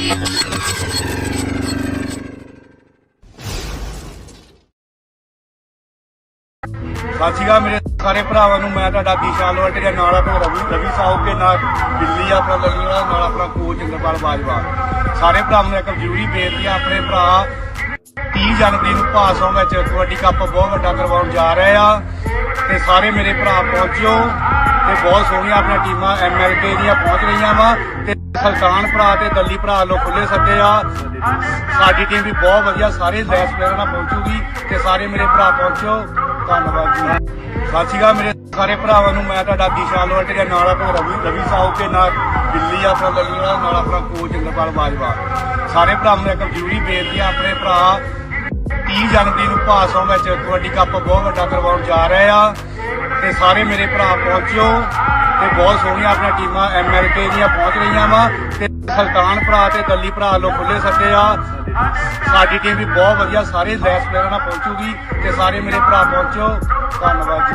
ਸਤਿ ਸ਼੍ਰੀ ਅਕਾਲ ਮੇਰੇ ਸਾਰੇ ਭਰਾਵਾਂ ਨੂੰ, ਮੈਂ ਤੁਹਾਡਾ ਦੀਸ਼ਾਨ ਲੋਰ ਤੇ ਨਾਲ ਆਪਣਾ ਰਵੀ ਰਵੀ ਸਾਹਿਬ ਕੇ ਨਾਲ ਦਿੱਲੀ ਆਪਣਾ ਲੱਲੀ ਨਾਲ ਆਪਣਾ ਕੋਚ ਇੰਦਰਪਾਲ ਬਾਜਵਾ। ਸਾਰੇ ਭਰਾਵਾਂ ਨੂੰ ਇੱਕ ਜ਼ਰੂਰੀ ਬੇਨਤੀ ਆ, ਆਪਣੇ ਭਰਾ 30 ਜਨਵਰੀ ਨੂੰ ਪਾਸੋਂ ਵਿੱਚ ਕਬੱਡੀ ਕੱਪ ਬਹੁਤ ਵੱਡਾ ਕਰਵਾਉਣ ਜਾ ਰਹੇ ਆ, ਤੇ ਸਾਰੇ ਮੇਰੇ ਭਰਾ ਪਹੁੰਚਿਓ। ਤੇ ਬਹੁਤ ਸੋਹਣੀਆਂ ਆਪਣੀਆਂ ਟੀਮਾਂ ਐਮਐਲਕੇ ਦੀਆਂ ਪਹੁੰਚ ਰਹੀਆਂ ਵਾ ਤੇ ਸੁਲਤਾਨ ਭਰਾ ਤੇ ਦੱਲੀ ਭਰਾ ਵੱਲੋਂ ਖੁੱਲੇ ਸੱਦੇ ਆ। ਸਾਡੀ ਟੀਮ ਵੀ ਬਹੁਤ ਵਧੀਆ, ਸਾਰੇ ਲੈਸ ਪਲੇਅਰਾਂ ਨਾਲ ਪਹੁੰਚੂਗੀ ਤੇ ਸਾਰੇ ਮੇਰੇ ਭਰਾ ਪਹੁੰਚਿਓ ਧੰਨਵਾਦ ਜੀ। ਸਤਿ ਸ਼੍ਰੀ ਅਕਾਲ ਮੇਰੇ ਸਾਰੇ ਭਰਾਵਾਂ ਨੂੰ, ਮੈਂ ਤੁਹਾਡਾ ਦੀਸ਼ਾਨ ਲੋਰ ਤੇ ਨਾਲ ਆਪਣਾ ਰਵੀ ਰਵੀ ਸਾਹਿਬ ਤੇ ਨਾਲ ਦਿੱਲੀ ਆਪਣਾ ਲੱਲੀ ਨਾਲ ਆਪਣਾ ਕੋਚ ਇੰਦਰਪਾਲ ਬਾਜਵਾ। ਸਾਰੇ ਭਰਾਵਾਂ ਨੂੰ ਇੱਕ ਜ਼ਰੂਰੀ ਬੇਨਤੀ ਆ, ਆਪਣੇ ਭਰਾ 30 ਜਨਵਰੀ ਨੂੰ ਪਾਸੋਂ ਵਿੱਚ ਕਬੱਡੀ ਕੱਪ ਬਹੁਤ ਵੱਡਾ ਕਰਵਾਉਣ ਜਾ ਰਹੇ ਆ। ਤੇ ਸਾਰੇ ਮੇਰੇ ਭਰਾ ਪਹੁੰਚਿਓ ਤੇ ਬਹੁਤ ਸੋਹਣੀਆਂ ਆਪਣੀਆਂ ਟੀਮਾਂ ਐਮਐਲਕੇ ਦੀਆਂ ਪਹੁੰਚ ਰਹੀਆਂ ਵਾ ਤੇ ਸੁਲਤਾਨ ਭਰਾ ਤੇ ਦੱਲੀ ਭਰਾ ਵੱਲੋਂ ਖੁੱਲੇ ਸੱਦੇ ਆ। ਸਾਡੀ ਟੀਮ ਵੀ ਬਹੁਤ ਵਧੀਆ, ਸਾਰੇ ਲੈਸ ਪਲੇਅਰਾਂ ਨਾਲ ਪਹੁੰਚੂਗੀ ਤੇ ਸਾਰੇ ਮੇਰੇ ਭਰਾ ਪਹੁੰਚਿਓ। ਧੰਨਵਾਦ ਜੀ।